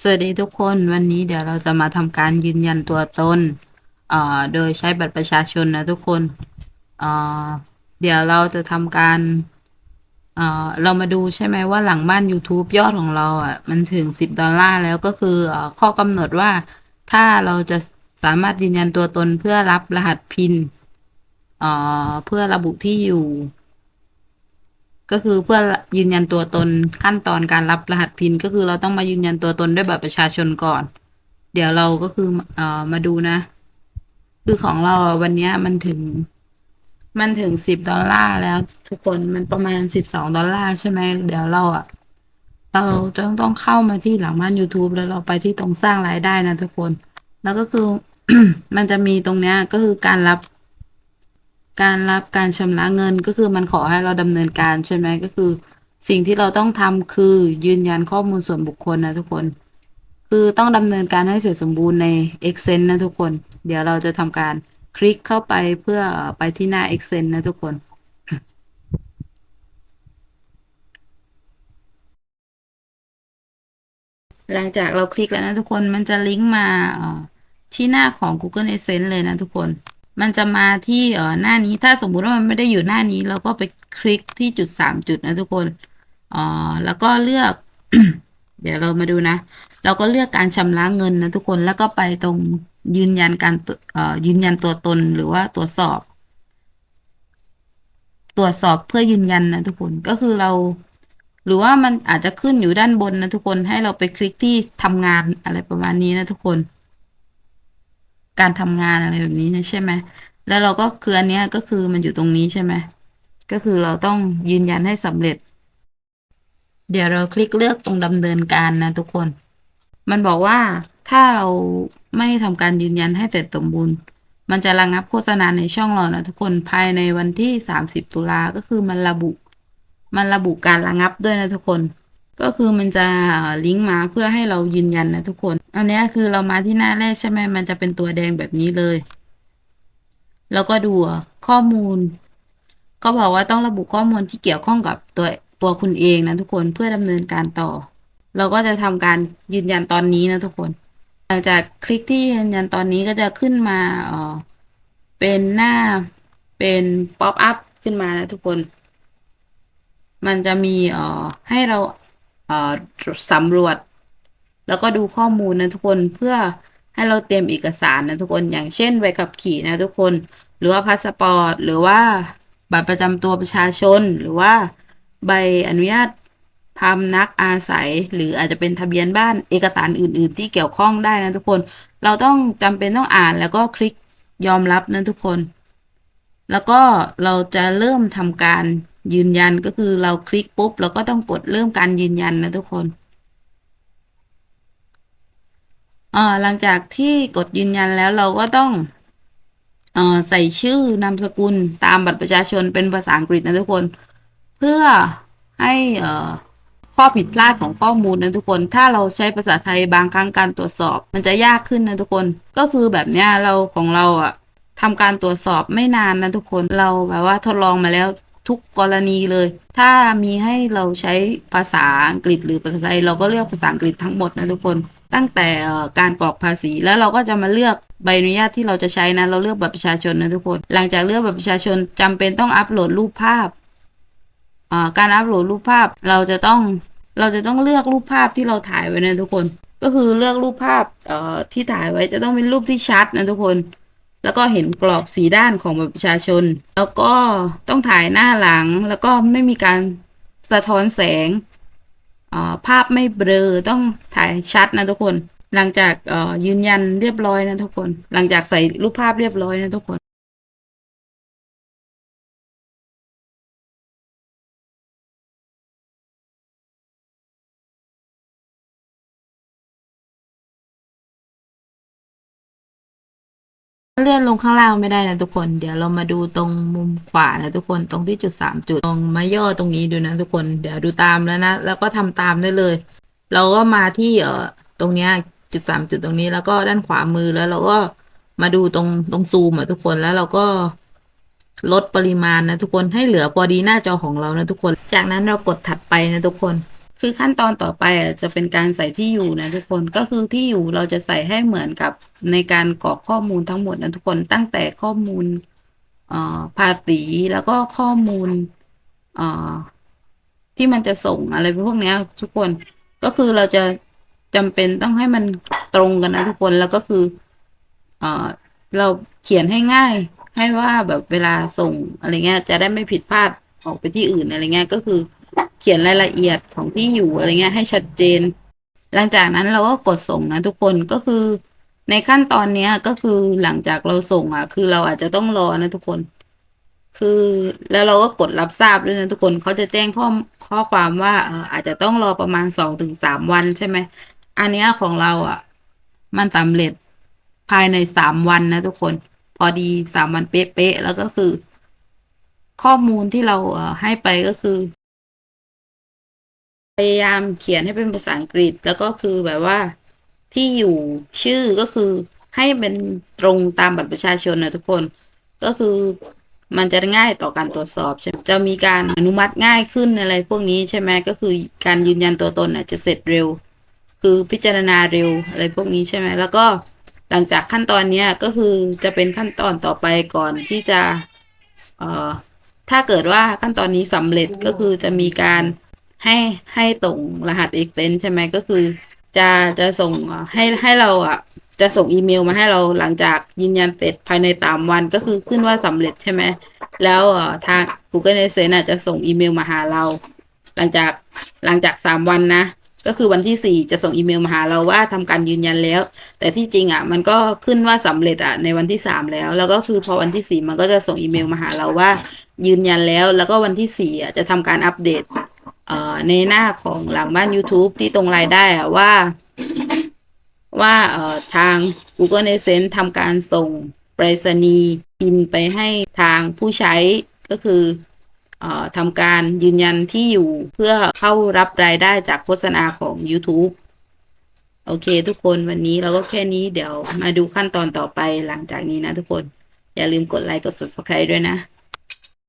สวัสดีทุกคนวันนี้เดี๋ยวเราจะมาทำการยืนยันตัวตนเอ่อโดยใช้บัตรประชาชนนะทุกคนเอ่อเดี๋ยวเราจะทำการเอ่อเรามาดูใช่ไหมว่าหลังบ้าน YouTube ยอดของเราอะมันถึงสิบดอลลาร์แล้วก็คือเอ่อข้อกำหนดว่าถ้าเราจะสามารถยืนยันตัวตนเพื่อรับรหัสพินเอ่อเพื่อระบุที่อยู่ ก็คือเพื่อยืนยันตัวตนขั้นตอนการรับรหัสพินก็คือเราต้องมายืนยันตัวตนด้วยบัตรประชาชนก่อน เดี๋ยวเราก็คือเอ่อมาดูนะ คือของเราวันนี้มันถึง มันถึงสิบดอลลาร์แล้ว ทุกคนมันประมาณสิบสองดอลลาร์ใช่ไหมเดี๋ยวเราอะเราจะต้องเข้ามาที่หลังบ้าน YouTube แล้วเราไปที่ตรงสร้างรายได้นะทุกคน แล้วก็คือ มันจะมีตรงเนี้ยก็คือการรับ การรับการชำระเงินก็คือมันขอให้เราดำเนินการใช่ไหมก็คือ สิ่งที่เราต้องทำคือยืนยันข้อมูลส่วนบุคคลนะทุกคน คือต้องดำเนินการให้เสร็จสมบูรณ์ใน Excel นะทุกคน เดี๋ยวเราจะทำการคลิกเข้าไปเพื่อไปที่หน้า Excel นะทุกคนหลังจากเราคลิกแล้วนะทุกคนมันจะลิงก์มาที่หน้าของ Google Adsense เลยนะทุกคน มันจะมาที่เออหน้านี้ถ้าสมมุติว่ามันไม่ได้อยู่หน้านี้ เราก็ไปคลิกที่จุดสามจุดนะทุกคนอ่อแล้วก็เลือก เดี๋ยวเรามาดูนะ เราก็เลือกการชำระเงินนะทุกคนแล้วก็ไปตรงยืนยันการเอ่อยืนยันตัวตนหรือว่าตรวจสอบ ตรวจสอบเพื่อยืนยันนะทุกคนก็คือเรา หรือว่ามันอาจจะขึ้นอยู่ด้านบนนะทุกคนให้เราไปคลิกที่ทำงานอะไรประมาณนี้นะทุกคน การทำงานอะไรแบบนี้นะใช่ไหมแล้วเราก็คืออันเนี้ยก็คือมันอยู่ตรงนี้ใช่ไหมก็คือเราต้องยืนยันให้สำเร็จ เดี๋ยวเราคลิกเลือกตรงดำเนินการนะทุกคน มันบอกว่าถ้าเราไม่ทำการยืนยันให้เสร็จสมบูรณ์ มันจะระงับโฆษณาในช่องเรานะทุกคนภายในวันที่สามสิบตุลาก็คือมันระบุ มันระบุการระงับด้วยนะทุกคน ก็คือมันจะลิงก์มาเพื่อให้เรายืนยันนะทุกคน อันนี้คือเรามาที่หน้าแรกใช่ไหมมันจะเป็นตัวแดงแบบนี้เลย แล้วก็ดูข้อมูล ก็บอกว่าต้องระบุข้อมูลที่เกี่ยวข้องกับตัวตัวคุณเองนะทุกคนเพื่อดำเนินการต่อ เราก็จะทำการยืนยันตอนนี้นะทุกคน หลังจากคลิกที่ยืนยันตอนนี้ก็จะขึ้นมาเออเป็นหน้าเป็นป๊อปอัพขึ้นมานะทุกคน มันจะมีเออให้เรา สำรวจ แล้วก็ดูข้อมูลนะทุกคนเพื่อให้เราเตรียมเอกสารนะทุกคนอย่างเช่นใบขับขี่นะทุกคน หรือว่าพาสปอร์ตหรือว่าบัตรประจำตัวประชาชน หรือว่าใบอนุญาตพำนักอาศัย หรืออาจจะเป็นทะเบียนบ้านเอกสารอื่น ๆ ที่เกี่ยวข้องได้นะทุกคน เราต้องจำเป็นต้องอ่านแล้วก็คลิกยอมรับนะทุกคน แล้วก็เราจะเริ่มทำการ ยืนยันก็คือเราคลิกปุ๊บ เราก็ต้องกดเริ่มการยืนยันนะทุกคนอ่าหลังจากที่กดยืนยันแล้วเราก็ต้องอ่อใส่ชื่อนามสกุลตามบัตรประชาชนเป็นภาษาอังกฤษนะทุกคน เพื่อให้อ่อข้อผิดพลาดของข้อมูลนะทุกคน ถ้าเราใช้ภาษาไทยบางครั้งการตรวจสอบ มันจะยากขึ้นนะทุกคน ก็คือแบบเนี้ยเราของเราอะทำการตรวจสอบไม่นานนะทุกคน เราแบบว่าทดลองมาแล้ว ทุกกรณีเลย ถ้ามีให้เราใช้ภาษาอังกฤษหรือภาษาไทยเราก็เลือกภาษาอังกฤษทั้งหมดนะทุกคน ตั้งแต่การกรอกภาษี แล้วเราก็จะมาเลือกใบอนุญาตที่เราจะใช้นะ เราเลือกบัตรประชาชนนะทุกคน หลังจากเลือกบัตรประชาชนจำเป็นต้องอัปโหลดรูปภาพาการอัปโหลดรูปภาพเราจะต้องเราจะต้องเลือกรูปภาพที่เราถ่ายไว้นะทุกคน ก็คือเลือกรูปภาพที่ถ่ายไว้จะต้องเป็นรูปที่ชัดนะทุกคน แล้วก็เห็นกรอบสีด้านของบัตรประชาชน แล้วก็ต้องถ่ายหน้าหลัง แล้วก็ไม่มีการสะท้อนแสง ภาพไม่เบลอ ต้องถ่ายชัดนะทุกคน หลังจากยืนยันเรียบร้อยนะทุกคน หลังจากใส่รูปภาพเรียบร้อยนะทุกคน เลื่อนลงข้างล่างไม่ได้นะทุกคน เดี๋ยวเรามาดูตรงมุมขวานะทุกคนตรงที่จุดสามจุดตรงมาย่อตรงนี้ดูนะทุกคนเดี๋ยวดูตามแล้วนะแล้วก็ทำตามได้เลย เราก็มาที่เอ่อตรงเนี้ยจุดสามจุดตรงนี้แล้วก็ด้านขวามือแล้วเราก็มาดูตรงตรงซูมอะทุกคนแล้วเราก็ลดปริมาณนะทุกคนให้เหลือพอดีหน้าจอของเรานะทุกคน จากนั้นเรากดถัดไปนะทุกคน คือขั้นตอนต่อไปอะจะเป็นการใส่ที่อยู่นะทุกคนก็คือที่อยู่เราจะใส่ให้เหมือนกับในการกรอกข้อมูลทั้งหมดนะทุกคนตั้งแต่ข้อมูลภาษีแล้วก็ข้อมูลที่มันจะส่งอะไรพวกเนี้ยทุกคนก็คือเราจะจำเป็นต้องให้มันตรงกันนะทุกคนแล้วก็คือเอเราเขียนให้ง่าย ให้ว่าแบบเวลาส่งอะไรเงี้ยจะได้ไม่ผิดพลาดออกไปที่อื่นอะไรเงี้ยก็คือ เขียนรายละเอียดของที่อยู่อะไรเงี้ยให้ชัดเจน หลังจากนั้นเราก็กดส่งนะทุกคนก็คือในขั้นตอนเนี้ยก็คือหลังจากเราส่งอะ คือเราอาจจะต้องรอนะทุกคน คือแล้วเราก็กดรับทราบด้วยนะทุกคนเขาจะแจ้งข้อข้อความว่าอาจจะต้องรอประมาณสองถึงสามวันใช่ไหมอันเนี้ยของเราอะ มันสำเร็จภายในสามวันนะทุกคน พอดีสามวันเป๊ะๆแล้วก็คือ ข้อมูลที่เราเอ่อให้ไปก็คือ พยายามเขียนให้เป็นภาษาอังกฤษ แล้วก็คือแบบว่าที่อยู่ชื่อก็คือให้เป็นตรงตามบัตรประชาชนนะทุกคน ก็คือมันจะง่ายต่อการตรวจสอบใช่ไหมจะมีการอนุมัติง่ายขึ้นอะไรพวกนี้ใช่ไหมก็คือการยืนยันตัวตนน่ะจะเสร็จเร็ว คือพิจารณาเร็วอะไรพวกนี้ใช่ไหมแล้วก็หลังจากขั้นตอนเนี้ยก็คือจะเป็นขั้นตอนต่อไปก่อนที่จะเอ่อถ้าเกิดว่าขั้นตอนนี้สำเร็จก็คือจะมีการ ให้ให้ส่งรหัส extend ใช่ไหมก็คือจะจะส่งให้ให้เราอะ จะส่งอีเมลมาให้เราหลังจากยืนยันเสร็จภายในสามวันก็คือขึ้นว่าสำเร็จใช่ไหมแล้วอ่อทาง Google Adsense อะจะส่งอีเมลมาหาเรา หลังจากหลังจากสามวันนะ ก็คือวันที่สี่จะส่งอีเมลมาหาเราว่าทำการยืนยันแล้ว แต่ที่จริงอะ มันก็ขึ้นว่าสำเร็จอะในวันที่สามแล้ว แล้วก็คือพอวันที่สี่มันก็จะส่งอีเมลมาหาเราว่า ยืนยันแล้ว แล้วก็วันที่สี่อะจะทำการอัปเดต ในหน้าของหลังบ้าน YouTube ที่ตรงรายได้อะว่า ว่าทาง Google Adsense ทำการส่งไปรษณีย์พิมพ์ไปให้ทางผู้ใช้ก็คืออทำการยืนยันที่อยู่เพื่อเข้ารับรายได้จากโฆษณาของ YouTube โอเค ทุกคนวันนี้เราก็แค่นี้เดี๋ยวมาดูขั้นตอนต่อไปหลังจากนี้นะทุกคน อย่าลืมกดไลค์กด subscribe ด้วยนะ